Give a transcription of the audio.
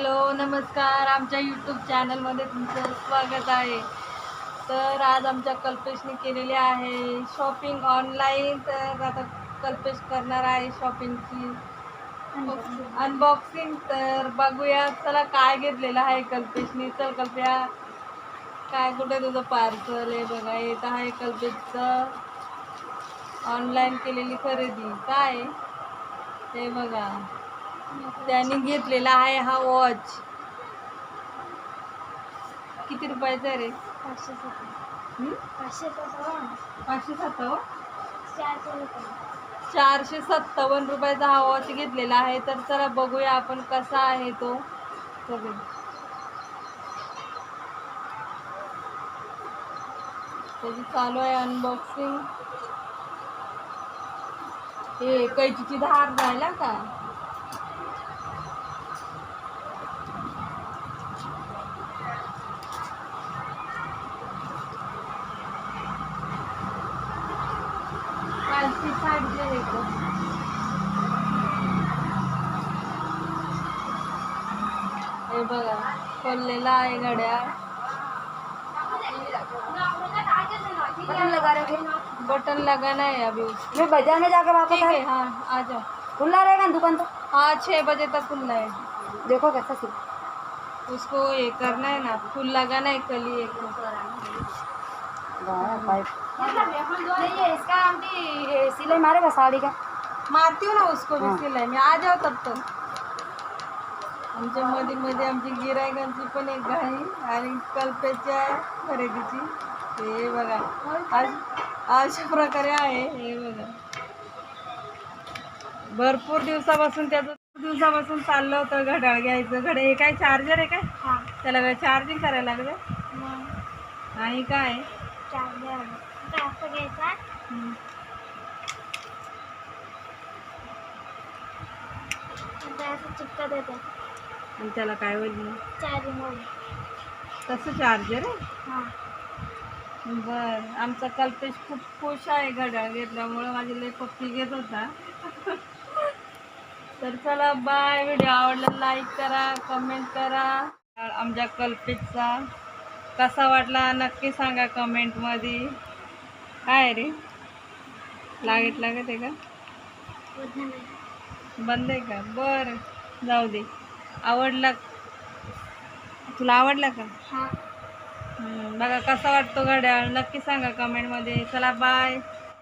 Hello नमस्कार. आमच्या YouTube चॅनलमध्ये तुमचं स्वागत आहे. तर आज आमच्या कल्पेशने केलेली आहे शॉपिंग ऑनलाईन तर आता कल्पेश करणार आहे शॉपिंगची अनबॉक्सिंग तर बघूया चला काय घेतलेलं आहे कल्पेशने. चल कल्प्या काय कुठे तुझं पार्सल आहे बघा येत आहे कल्पेशचं ऑनलाईन केलेली खरेदी. काय? ते बघा. त्यांनी घेतलेला आहे हा वॉच. किती रुपयाचा रे? पाचशे? पाचशे सत्तावन्न. चारशे सत्तावन्न रुपयाचा हा वॉच घेतलेला आहे. तर चला बघूया आपण कसा आहे तो. सगळे त्याची चालू आहे अनबॉक्सिंग हे कैचीची धार राहिला का? हे बघा खोललेला आहे घड्याळ बटन लगा रहे बटन लगाना है अभी। मैं बाज़ार में जाकर वापस ठीक है। हाँ आ जाओ खुला रहेगा दुकान तो? हाँ छः बजे तक खुलना है। देखो कैसा सिल उसको ये करना है ना फूल लगाना है कली एक. नहीं ये इसका आंटी सिलाई मारेगा साड़ी का? मारती हूँ ना उसको भी हाँ. सिलाई में। आ जाओ तब तक आमच्या मध्ये मध्ये आमची गिरायकांची पण एक घाई आणि कल्पेच्या खरेदीची हे बघा आज अशा प्रकारे आहे हे बघा भरपूर दिवसापासून त्याचं दिवसापासून चाललं होतं घड्याळ घ्यायचं. घड्याळ हे काय चार्जर आहे काय? त्याला चार्जिंग करायला लागलं? आणि काय? चार्जर जास्त घ्यायचा. असं चिपका देते. आणि त्याला काय होईल चार्जिंग वर तसं चार्जर हां. बर. आमचा कल्पेश खूप खुश आहे घड्याळ घेतल्यामुळं. माझी लई पप्पी घेत होता. तर चला बाय व्हिडिओ आवडला लाईक करा कमेंट करा. आमच्या कल्पेशचा कसा वाटला नक्की सांगा कमेंटमध्ये काय रे? लागत लागत आहे का? बंद आहे का? बरं. जाऊ दे. आवडला तुला आवडला का? हां. बघा कसा वाटतो घड्याळ. नक्की सांगा कमेंटमध्ये चला बाय